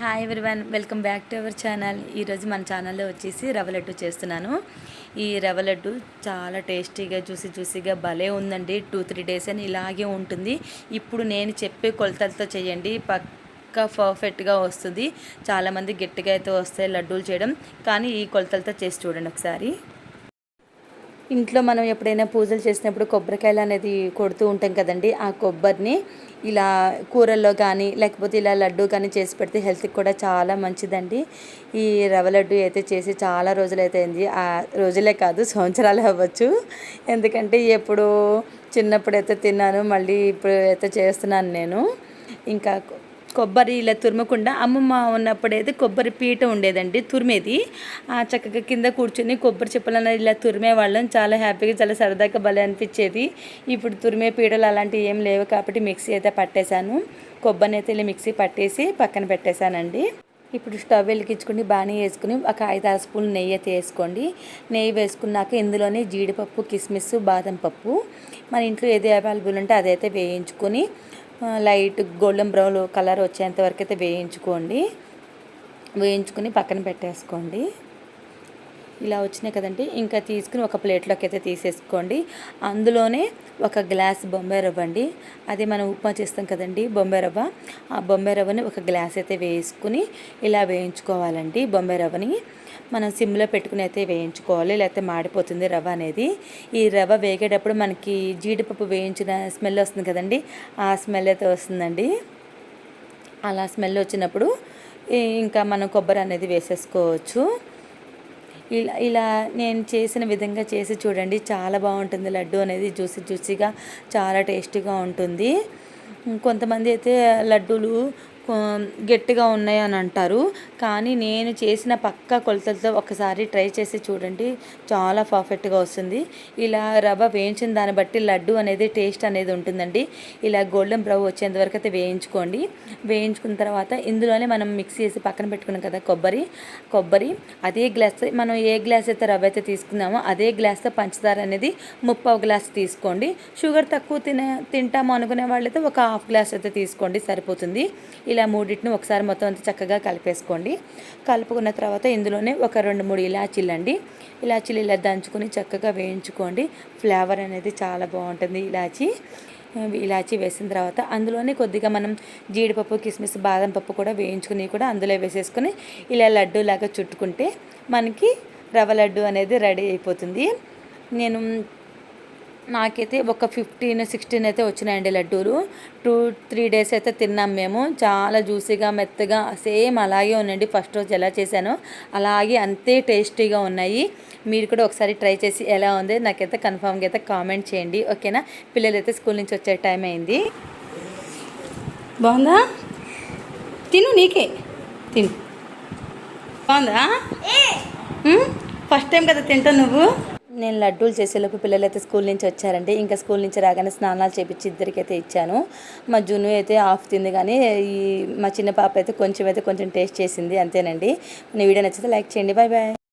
Hi everyone welcome back to our channel ఈరోజు మన ఛానల్లో వచ్చేసి రవ్వ లడ్డు చేస్తున్నాను. ఈ రవ్వ లడ్డు చాలా టేస్టీగా జ్యూసీ జ్యూసీగా భలే ఉందండి. టూ త్రీ డేస్ అని ఇలాగే ఉంటుంది. ఇప్పుడు నేను చెప్పే కొలతలతో చేయండి. పక్కా పర్ఫెక్ట్గా వస్తుంది. చాలామంది గట్టిగా అయితే వస్తాయి లడ్డూలు చేయడం. కానీ ఈ కొలతలతో చేసి చూడండి ఒకసారి. ఇంట్లో మనం ఎప్పుడైనా పూజలు చేసినప్పుడు కొబ్బరికాయలు అనేది కొడుతూ ఉంటాం కదండి. ఆ కొబ్బరిని ఇలా కూరల్లో కానీ లేకపోతే ఇలా లడ్డు కానీ చేసి పెడితే హెల్త్కి కూడా చాలా మంచిదండి. ఈ రవ లడ్డు అయితే చేసి చాలా రోజులైతే అయింది ఆ రోజులే కాదు సంవత్సరాలు అవ్వచ్చు. ఎందుకంటే ఎప్పుడు చిన్నప్పుడు అయితే తిన్నాను మళ్ళీ ఇప్పుడు అయితే చేస్తున్నాను నేను. ఇంకా కొబ్బరి ఇలా తురమకుండా అమ్మమ్మ ఉన్నప్పుడైతే కొబ్బరి పీట ఉండేదండి తురిమేది. ఆ చక్కగా కింద కూర్చొని కొబ్బరి చెప్పలను ఇలా తురిమే వాళ్ళం. చాలా హ్యాపీగా చాలా సరదాగా భలే అనిపించేది. ఇప్పుడు తురిమే పీటలు అలాంటివి ఏం లేవు కాబట్టి మిక్సీ అయితే పట్టేశాను. కొబ్బరిని అయితే ఇలా మిక్సీ పట్టేసి పక్కన పెట్టేశానండి. ఇప్పుడు స్టవ్ వెలిగించుకుని బాణీ వేసుకుని ఒక ఐదు ఆరు స్పూన్లు నెయ్యి అయితే వేసుకోండి. నెయ్యి వేసుకున్నాక ఇందులోనే జీడిపప్పు కిస్మిస్ బాదం పప్పు. మన ఇంట్లో ఏది అవైలబుల్ ఉంటే అదైతే వేయించుకొని లైట్ గోల్డెన్ బ్రౌన్ కలర్ వచ్చేంత వరకు అయితే వేయించుకోండి. వేయించుకుని పక్కన పెట్టేసుకోండి. ఇలా వచ్చినాయి కదండి. ఇంకా తీసుకుని ఒక ప్లేట్లోకి అయితే తీసేసుకోండి. అందులోనే ఒక గ్లాస్ బొంబాయి రవ్వ అండి. అది మనం ఉప్మా చేస్తాం కదండి బొంబాయి రవ్వ. ఆ బొంబాయి రవ్వని ఒక గ్లాస్ అయితే వేసుకుని ఇలా వేయించుకోవాలండి బొంబాయి రవ్వని. మనం సిమ్లో పెట్టుకుని అయితే వేయించుకోవాలి లేకపోతే మాడిపోతుంది రవ్వ అనేది. ఈ రవ్వ వేగేటప్పుడు మనకి జీడిపప్పు వేయించిన స్మెల్ వస్తుంది కదండి ఆ స్మెల్ అయితే వస్తుందండి. అలా స్మెల్ వచ్చినప్పుడు ఇంకా మనం కొబ్బరి అనేది వేసేసుకోవచ్చు. ఇలా ఇలా నేను చేసిన విధంగా చేసి చూడండి చాలా బాగుంటుంది. లడ్డు అనేది జ్యూసీ జ్యూసీగా చాలా టేస్టీగా ఉంటుంది. కొంతమంది అయితే లడ్డూలు గట్టిగా ఉన్నాయి అని అంటారు కానీ నేను చేసిన పక్క కొలతలతో ఒకసారి ట్రై చేసి చూడండి. చాలా పర్ఫెక్ట్గా వస్తుంది. ఇలా రవ్వ వేయించిన దాన్ని బట్టి లడ్డు అనేది టేస్ట్ అనేది ఉంటుందండి. ఇలా గోల్డెన్ బ్రౌన్ వచ్చేంత వరకు అయితే వేయించుకోండి. వేయించుకున్న తర్వాత ఇందులోనే మనం మిక్స్ చేసి పక్కన పెట్టుకున్నాం కదా కొబ్బరి. కొబ్బరి అదే గ్లాస్ మనం ఏ గ్లాస్ అయితే రవ్వ అయితే తీసుకున్నామో అదే గ్లాస్తో పంచదార అనేది ముప్పావు గ్లాస్ తీసుకోండి. షుగర్ తక్కువ తినే తింటాము అనుకునే వాళ్ళైతే ఒక హాఫ్ గ్లాస్ అయితే తీసుకోండి సరిపోతుంది. ఇలా ఇలా మూడింటిని ఒకసారి మొత్తం అంతా చక్కగా కలిపేసుకోండి. కలుపుకున్న తర్వాత ఇందులోనే ఒక రెండు మూడు ఇలాచీలు అండి ఇలాచీలు ఇలా దంచుకొని చక్కగా వేయించుకోండి. ఫ్లేవర్ అనేది చాలా బాగుంటుంది ఇలాచీ. ఇలాచీ వేసిన తర్వాత అందులోనే కొద్దిగా మనం జీడిపప్పు కిస్మిస్ బాదం పప్పు కూడా వేయించుకుని కూడా అందులో వేసేసుకొని ఇలా లడ్డు లాగా చుట్టుకుంటే మనకి రవ్వ లడ్డు అనేది రెడీ అయిపోతుంది. నేను నాకైతే ఒక ఫిఫ్టీన్ సిక్స్టీన్ అయితే వచ్చినాయండి లడ్డూలు. టూ త్రీ డేస్ అయితే తిన్నాం మేము. చాలా జ్యూసీగా మెత్తగా సేమ్ అలాగే ఉందండి. ఫస్ట్ రోజు ఎలా చేశానో అలాగే అంతే టేస్టీగా ఉన్నాయి. మీరు కూడా ఒకసారి ట్రై చేసి ఎలా ఉంది నాకైతే కన్ఫామ్గా అయితే కామెంట్ చేయండి. ఓకేనా? పిల్లలు అయితే స్కూల్ నుంచి వచ్చే టైం అయింది. బాగుందా? తిను నీకే. తిను. బాగుందా? ఫస్ట్ టైం కదా తింటావు నువ్వు? నేను లడ్డూలు చేసేలోపు పిల్లలు అయితే స్కూల్ నుంచి వచ్చారండి. ఇంకా స్కూల్ నుంచి రాగానే స్నానాలు చేపించి ఇద్దరికైతే ఇచ్చాను. మా జున్ను అయితే ఆఫ్ తింది కానీ ఈ మా చిన్న పాప అయితే కొంచెం అయితే కొంచెం టేస్ట్ చేసింది అంతేనండి. నేను వీడియో నచ్చితే లైక్ చేయండి. Bye bye